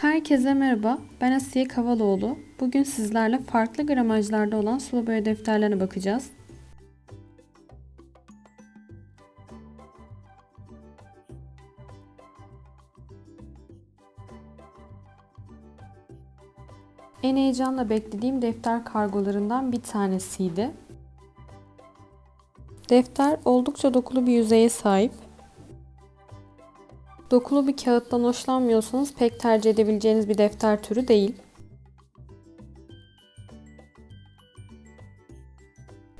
Herkese merhaba, ben Asiye Kavaloğlu. Bugün sizlerle farklı gramajlarda olan sulu boya defterlerine bakacağız. En heyecanla beklediğim defter kargolarından bir tanesiydi. Defter oldukça dokulu bir yüzeye sahip. Dokulu bir kağıttan hoşlanmıyorsanız pek tercih edebileceğiniz bir defter türü değil.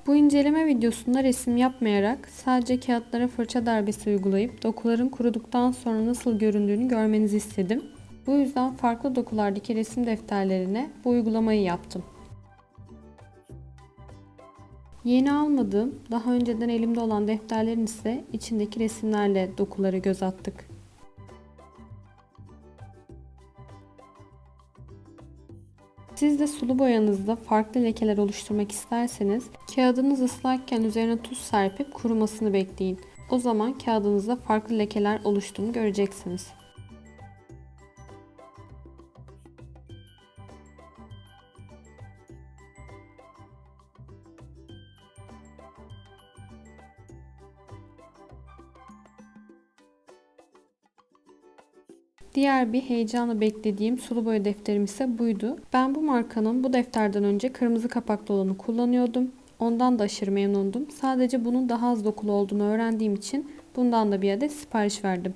Bu inceleme videosunda resim yapmayarak sadece kağıtlara fırça darbesi uygulayıp dokuların kuruduktan sonra nasıl göründüğünü görmenizi istedim. Bu yüzden farklı dokulardaki resim defterlerine bu uygulamayı yaptım. Yeni almadığım, daha önceden elimde olan defterlerin ise içindeki resimlerle dokulara göz attık. Siz de sulu boyanızda farklı lekeler oluşturmak isterseniz kağıdınız ıslakken üzerine tuz serpip kurumasını bekleyin. O zaman kağıdınızda farklı lekeler oluştuğunu göreceksiniz. Diğer bir heyecanla beklediğim sulu boya defterim ise buydu. Ben bu markanın bu defterden önce kırmızı kapaklı olanı kullanıyordum. Ondan da aşırı memnundum. Sadece bunun daha az dokulu olduğunu öğrendiğim için bundan da bir adet sipariş verdim.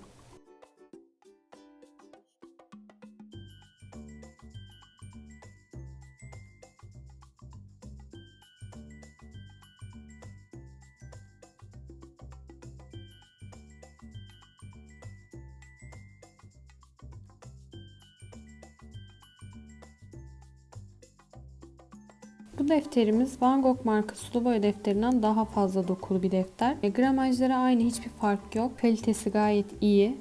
Bu defterimiz Van Gogh marka sulu boya defterinden daha fazla dokulu bir defter. E, gramajları aynı hiçbir fark yok. Kalitesi gayet iyi.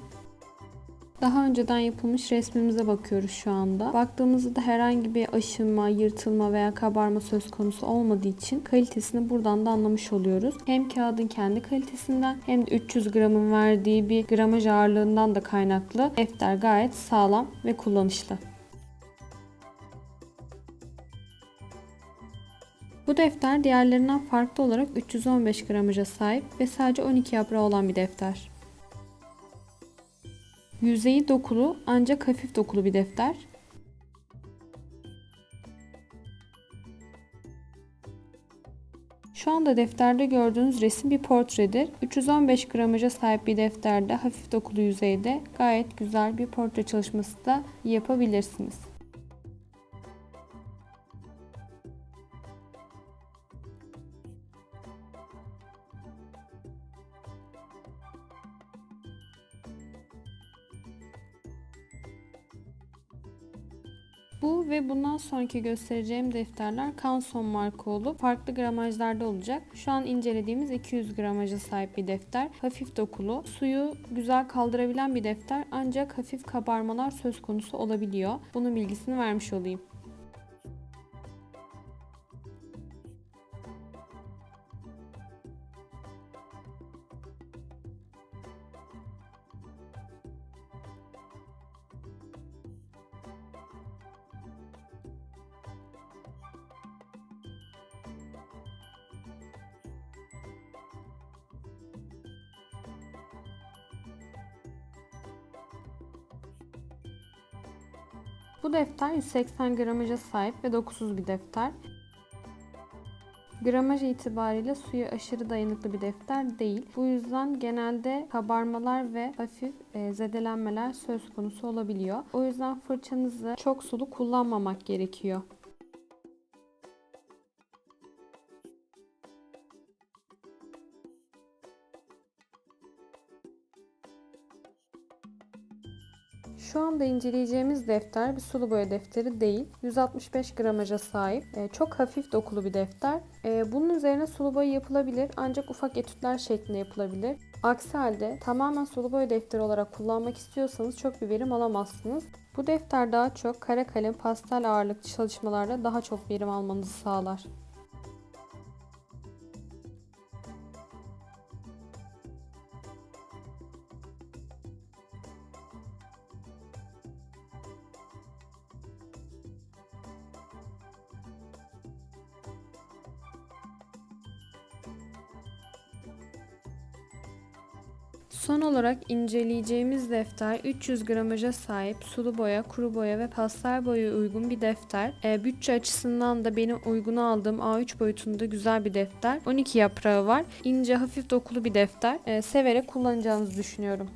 Daha önceden yapılmış resmimize bakıyoruz şu anda. Baktığımızda da herhangi bir aşınma, yırtılma veya kabarma söz konusu olmadığı için kalitesini buradan da anlamış oluyoruz. Hem kağıdın kendi kalitesinden hem de 300 gramın verdiği bir gramaj ağırlığından da kaynaklı defter gayet sağlam ve kullanışlı. Bu defter diğerlerinden farklı olarak 315 gramaja sahip ve sadece 12 yaprağı olan bir defter. Yüzeyi dokulu ancak hafif dokulu bir defter. Şu anda defterde gördüğünüz resim bir portredir. 315 gramaja sahip bir defterde hafif dokulu yüzeyde gayet güzel bir portre çalışması da yapabilirsiniz. Bu ve bundan sonraki göstereceğim defterler Canson marka olup farklı gramajlarda olacak. Şu an incelediğimiz 200 gramaja sahip bir defter. Hafif dokulu, suyu güzel kaldırabilen bir defter ancak hafif kabarmalar söz konusu olabiliyor. Bunun bilgisini vermiş olayım. Bu defter 180 gramaja sahip ve dokusuz bir defter. Gramaj itibariyle suya aşırı dayanıklı bir defter değil. Bu yüzden genelde kabarmalar ve hafif e, zedelenmeler söz konusu olabiliyor. O yüzden fırçanızı çok sulu kullanmamak gerekiyor. Şu anda inceleyeceğimiz defter bir sulu boya defteri değil. 165 gramaja sahip. E, çok hafif dokulu bir defter. E, bunun üzerine sulu boya yapılabilir ancak ufak etütler şeklinde yapılabilir. Aksi halde tamamen sulu boya defteri olarak kullanmak istiyorsanız çok bir verim alamazsınız. Bu defter daha çok kara kalem pastel ağırlıklı çalışmalarda daha çok verim almanızı sağlar. Son olarak inceleyeceğimiz defter 300 gramaja sahip sulu boya, kuru boya ve pastel boya uygun bir defter. E, bütçe açısından da benim uygun aldığım A3 boyutunda güzel bir defter. 12 yaprağı var. İnce, hafif dokulu bir defter. E, severek kullanacağınızı düşünüyorum.